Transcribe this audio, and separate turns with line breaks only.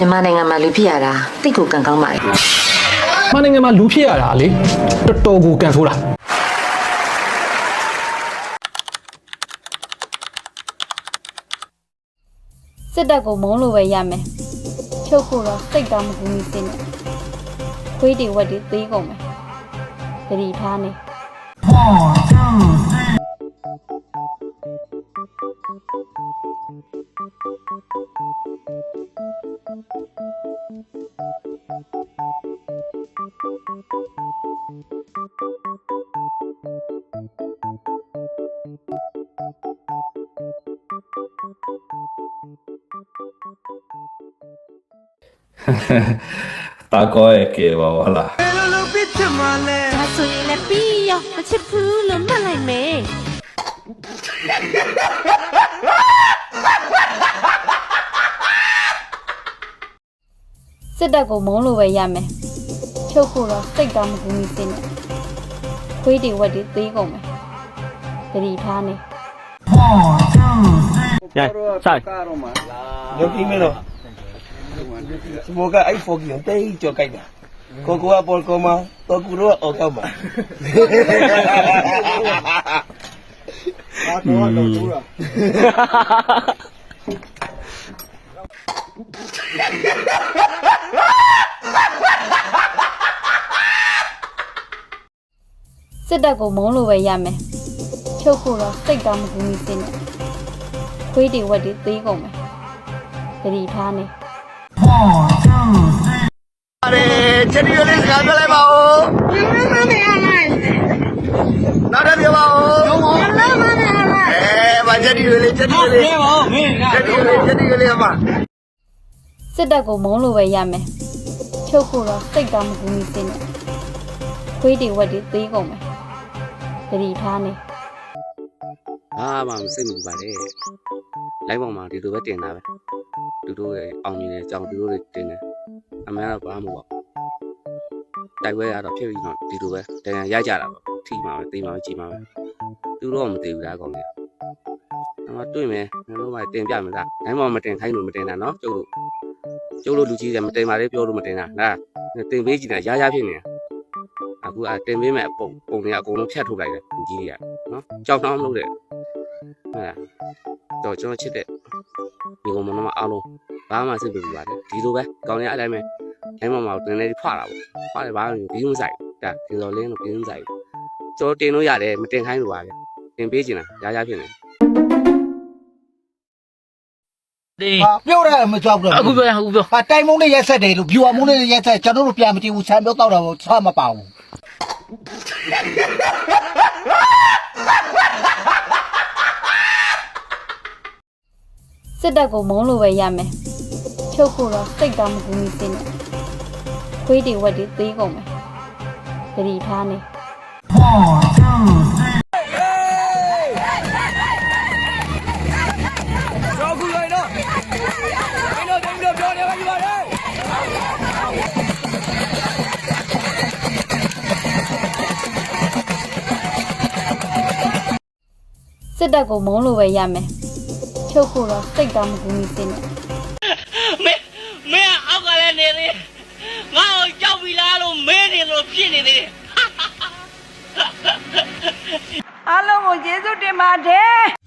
မြန်မာနိုင်ငံမှာလူဖြစ်ရတာတိတ်ကိုကံကောင်းပါလေ
မန်နိုင်ငံမှာလူဖြစ်ရတာလေတော်တော်ကိုကန်ဆိုးတာ
စစ်တပ်ကိုမုန်းလို့ပဲရမယ်ချုပ်ဖို့တော့စိတ်ကောင်းမကူမီစင်းနဲ့ခွေးတွေဝက်တွေသေးကုန်မယ်သတိထားနေ
တာကောရဲ့ကေပါဟလားဘယ
်လိုလုပ်ဖြစ်ချင်မလဲ
ဒါဆိုရင်လည်းပြီးရောမချစ်ဘူးလို့မှတ်လိုက်မယ်
စစ်တပ်ကိုမုန်းလို့ပဲရမယ် ချုပ်ဖို့တော့စိတ်ကောင်းမကူမီစင်းနဲ့ခွေးတွေဝက်တွေသေးကုန်မယ်သတိထားနေ
ရုပ်ကြီးမင်းတော့စမောကအိုက်ဖော်ကီတေးကြောက်ကြိုက်တာကိုကိုကပေါ်ကောမတော့ကူရောအောက်ကောက်မှာ
စစ်တပ်ကိုမုန်းလို့ပဲရမယ်ချုပ်ဖို့တော့စိတ်ကောင်းမကူမီစင်းနဲ့ခွေးတွေဝက်တွေသေးကုန်မယ်သတိထားနေ
ပါတယ်ချက်တီလေးစကားပြောလိုက်ပါဦးနောက်တစ်ပြောပါဦးအဲဘာချက်တီလေးချက်တီလေးချက်တီလေးချက်တီလေးအမ
စစ်တပ်ကိုမုန်းလို့ပဲရမယ်ချုပ်ဖို့တော့စိတ်ကောင်းမကူမီစင်းနဲ့ခွေးတွေဝက်တွေသေးကုန်မယ် သတိထားနေ
ဘာမှမစိတ်မပူပါနဲ့လိုက်ပေါ်မှာဒီလိုပဲတင်တာပဲသူတို့ရဲ့အောင်မြင်တဲ့အကြောင်းသူတို့တွေတင်တယ်အမှန်တော့ဘာမှမဟုတ်ပါဘူးတိုက်ပွဲရတော့ဖြစ်ပြီးတော့ဒီလိုပဲတရားရကြတာပေါ့ထိမှာပဲသိမှာပဲကြည်မှာပဲသူတို့ကမသိဘူးလားကောင်းတယ်အမတွေ့မယ်ငါတို့မှတင်ပြမယ်လားနိုင်မှမတင်ခိုင်းလို့မတင်တာနော်ကျုပ်တို့ကျုပ်တို့လူကြီးတွေမတင်ပါလေပြောလို့မတင်တာလားတင်ပေးကြည့်တာရရဖြစ်နေတာ အခုအတင်ပေးမယ်ပုံပုံတွေအကုန်လုံးဖြတ်ထုတ်လိုက်တယ်လူကြီးတွေကနော်ကြောက်နှောင်းမလုပ်တဲ့ဟုတ်လားတော့ကျွန်တော်ချစ်တဲ့ဒီကောင်မတော်မအားလုံးဘာမှစိတ်မပူပါနဲ့ဒီလိုပဲကောင်းရအတိုင်းပဲအဲ့မှာမှတင်နေဖွာတာပေါ့ဖွာတယ်ဘာလို့ဒီမဆိုင်ဒါဒီစော်လင်းလို့ဒီမဆိုင်ကျွန်တော်တင်လို့ရတယ်မတင်ခိုင်းလို့ပါလေတင်ပေးချင်တာရရဖြစ်နေ
ဟာပြောရတယ်မကြောက်ဘူးအခုပြောရအခုပြောဟာတိုင်မုံနဲ့ရက်ဆက်တယ်လို့ဖြူအောင်မုံနဲ့ရက်ဆက်ကျွန်တော်တို့ပြန်မကြည့်ဘူးဆံပြောတော့တော့ဆွမပါဘူး
စစ်တပ်ကိုမုန်းလို့ပဲရမယ်ချုပ်ဖို့တော့စိတ်ကောင်းမကူမီစင်းနဲ့ခွေးတွေဝက်တွေသေးကုန်မယ်သတိထားနေ စစ်တပ်ကိုမုန်းလို့ပဲရမယ်ချုပ်ဖို့တော့စိတ်ကောင်းမကူမီစင်းနဲ့
မင်းမင်းအောက်ကလည်းနေသေးငါ့ကိုကြောက်ပြီလားလို့မင်းနေလို့ဖြစ်နေသေးတယ်
အားလုံးကိုကျေးဇူးတင်ပါတယ်